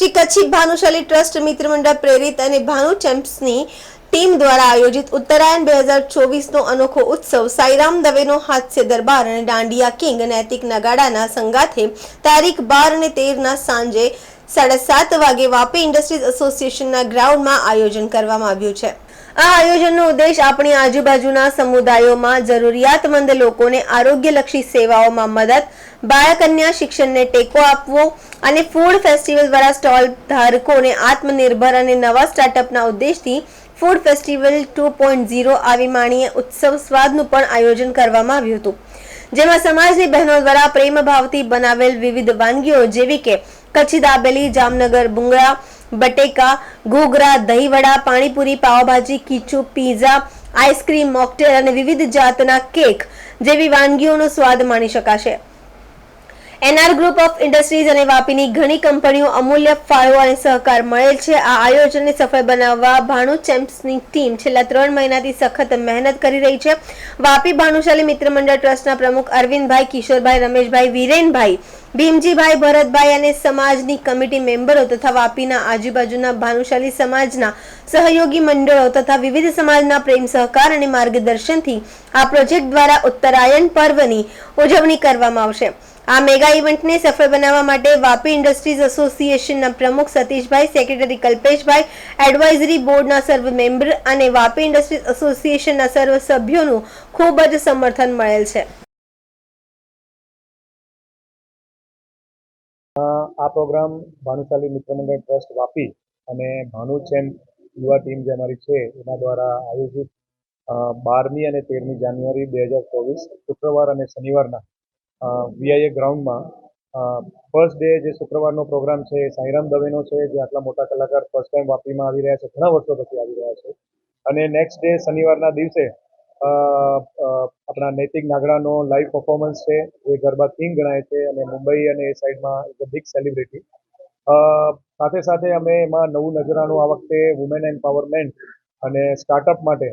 Shri Kutchi Bhanushali trust મિત્ર મંડળ પ્રેરિત અને ભાનુ ચેમ્પ્સની ટીમ દ્વારા આયોજિત ઉત્તરાયણ બે હજાર ચોવીસનો અનોખો ઉત્સવ સાઈરામ દવેનો હાસ્ય દરબાર અને દાંડિયા કિંગ નૈતિક નગાડાના સંગાથે તારીખ બાર અને તેરના સાંજે સાડા સાત વાગે વાપી ઇન્ડસ્ટ્રીઝ એસોસિએશનના ગ્રાઉન્ડમાં આયોજન કરવામાં આવ્યું છે. આ આયોજનનો ઉદ્દેશ આપણી આજુબાજુના સમુદાયોમાં જરૂરિયાતમંદ લોકોને આરોગ્યલક્ષી સેવાઓમાં મદદ, બાળકન્યા શિક્ષણને ટેકો આપવો અને ફૂડ ફેસ્ટિવલ દ્વારા સ્ટોલ ધારકોને આત્મનિર્ભર અને નવા સ્ટાર્ટઅપના ઉદ્દેશથી food festival two point zero આવી માણીએ ઉત્સવ સ્વાદનું પણ આયોજન કરવામાં આવ્યું હતું. જેમાં સમાજની બહેનો દ્વારા પ્રેમભાવથી બનાવેલ વિવિધ વાનગીઓ જેવી કે કચ્છી દાબેલી, જામનગર, ભૂંગળા બટેકા, ઘૂઘરા, દહીંવડા, પાણીપુરી, પાવભાજી, કીચુ, પીઝા, આઈસ્ક્રીમ, મોકટેલ અને વિવિધ જાતના કેક જેવી વાનગીઓનો સ્વાદ માણી શકાશે. એનઆર ગ્રુપ ઓફ ઇન્ડસ્ટ્રીઝ અને વાપીની ઘણી કંપનીઓ અમૂલ્ય ફાળો અને સહકાર મળેલ છે. આ આયોજનને સફળ બનાવવા ભાણુ ચેમ્પ્સની ટીમ છેલ્લા ત્રણ મહિનાથી સખત મહેનત કરી રહી છે. વાપી ભાનુશાલી મિત્ર મંડળ ટ્રસ્ટના પ્રમુખ અરવિંદભાઈ, કિશોરભાઈ, રમેશભાઈ, વિરેનભાઈ, ભીમજીભાઈ, ભરતભાઈ અને સમાજની કમિટી મેમ્બરો તથા વાપીના આજુબાજુના ભાનુશાલી સમાજના સહયોગી મંડળો તથા વિવિધ સમાજના પ્રેમ, સહકાર અને માર્ગદર્શનથી આ પ્રોજેક્ટ દ્વારા ઉત્તરાયણ પર્વની ઉજવણી કરવામાં આવશે. આ મેગા ઇવેન્ટને સફળ બનાવવા માટે વાપી ઇન્ડસ્ટ્રીઝ એસોસિએશનના પ્રમુખ સતીશભાઈ, સેક્રેટરી કલ્પેશભાઈ, એડવાઇઝરી બોર્ડના સર્વ મેમ્બર અને વાપી ઇન્ડસ્ટ્રીઝ એસોસિએશનના સર્વ સભ્યોનું ખૂબ જ સમર્થન મળેલ છે. આ પ્રોગ્રામ ભાનુશાલી મિત્ર મંડળ ટ્રસ્ટ વાપી અને ભાનુ ચેન યુવા ટીમ જે અમારી છે, એના દ્વારા આયોજિત બારમી અને તેરમી જાન્યુઆરી બે હજાર ચોવીસ શુક્રવાર અને શનિવારના વીઆઈએ ગ્રાઉન્ડમાં ફર્સ્ટ ડે જે શુક્રવારનો પ્રોગ્રામ છે એ સાંઈરામ દવેનો છે, જે આટલા મોટા કલાકાર ફર્સ્ટ ટાઈમ વાપીમાં આવી રહ્યા છે, ઘણા વર્ષો પછી આવી રહ્યા છે. અને નેક્સ્ટ ડે શનિવારના દિવસે આપણા નૈતિક નાગડાનો લાઈવ પરફોર્મન્સ છે એ ગરબા કિંગ ગણાય છે, અને મુંબઈ અને એ સાઈડમાં અ બિગ સેલિબ્રિટી સાથે સાથે અમે એમાં નવું નજરાનું આ વખતે વુમેન એમ્પાવરમેન્ટ અને સ્ટાર્ટઅપ માટે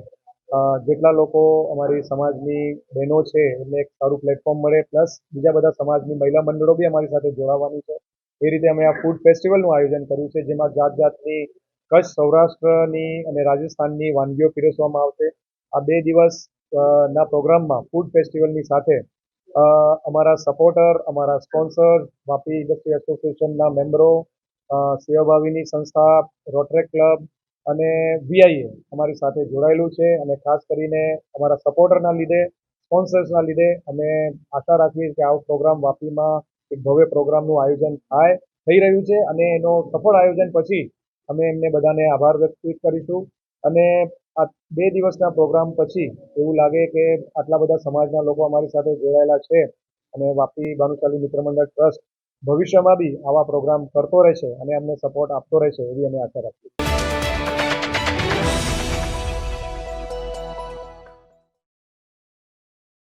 જેટલા લોકો અમારી સમાજની બહેનો છે, એમને એક સારું પ્લેટફોર્મ મળે પ્લસ બીજા બધા સમાજની મહિલા મંડળો બી અમારી સાથે જોડાવાની છે. એ રીતે અમે આ ફૂડ ફેસ્ટિવલનું આયોજન કર્યું છે, જેમાં જાત જાતની કચ્છ, સૌરાષ્ટ્રની અને રાજસ્થાનની વાનગીઓ પીરસવામાં આવશે. આ બે દિવસ ના પ્રોગ્રામમાં ફૂડ ફેસ્ટિવલની સાથે અમારા સપોર્ટર અમારા સ્પોન્સર વાપી ઇન્ડસ્ટ્રી એસોસિએશનના મેમ્બરો સેવાભાવીની સંસ્થા રોટરેક ક્લબ અને વીઆઈએ અમારી સાથે જોડાયેલું છે અને ખાસ કરીને અમારા સપોર્ટરના લીધે સ્પોન્સર્સના લીધે અમે આશા રાખીએ કે આવો પ્રોગ્રામ વાપીમાં એક ભવ્ય પ્રોગ્રામનું આયોજન થાય, થઈ રહ્યું છે અને એનો સફળ આયોજન પછી અમે એમને બધાને આભાર વ્યક્ત કરીશું. અને આ બે દિવસના પ્રોગ્રામ પછી એવું લાગે કે આટલા બધા સમાજના લોકો અમારી સાથે જોડાયેલા છે અને વાપી ભાનુશાલી મિત્ર મંડળ ટ્રસ્ટ ભવિષ્યમાં બી આવા પ્રોગ્રામ કરતો રહેશે અને અમને સપોર્ટ આપતો રહેશે એવી અમે આશા રાખીએ છીએ.